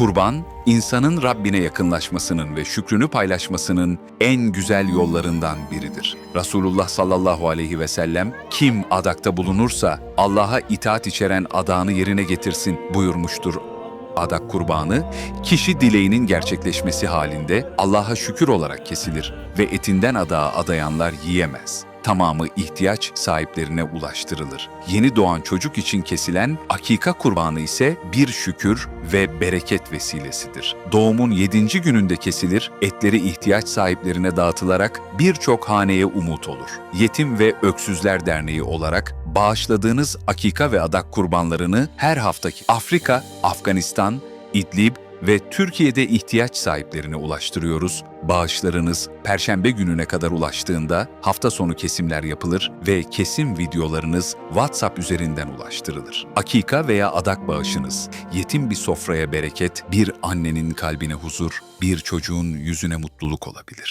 Kurban, insanın Rabbine yakınlaşmasının ve şükrünü paylaşmasının en güzel yollarından biridir. Resulullah sallallahu aleyhi ve sellem, kim adakta bulunursa Allah'a itaat içeren adağını yerine getirsin buyurmuştur. Adak kurbanı, kişi dileğinin gerçekleşmesi halinde Allah'a şükür olarak kesilir ve etinden adağa adayanlar yiyemez. Tamamı ihtiyaç sahiplerine ulaştırılır. Yeni doğan çocuk için kesilen akika kurbanı ise bir şükür ve bereket vesilesidir. Doğumun 7. gününde kesilir, etleri ihtiyaç sahiplerine dağıtılarak birçok haneye umut olur. Yetim ve Öksüzler Derneği olarak bağışladığınız akika ve adak kurbanlarını her haftaki Afrika, Afganistan, İdlib ve Türkiye'de ihtiyaç sahiplerine ulaştırıyoruz. Bağışlarınız Perşembe gününe kadar ulaştığında hafta sonu kesimler yapılır ve kesim videolarınız WhatsApp üzerinden ulaştırılır. Akika veya adak bağışınız yetim bir sofraya bereket, bir annenin kalbine huzur, bir çocuğun yüzüne mutluluk olabilir.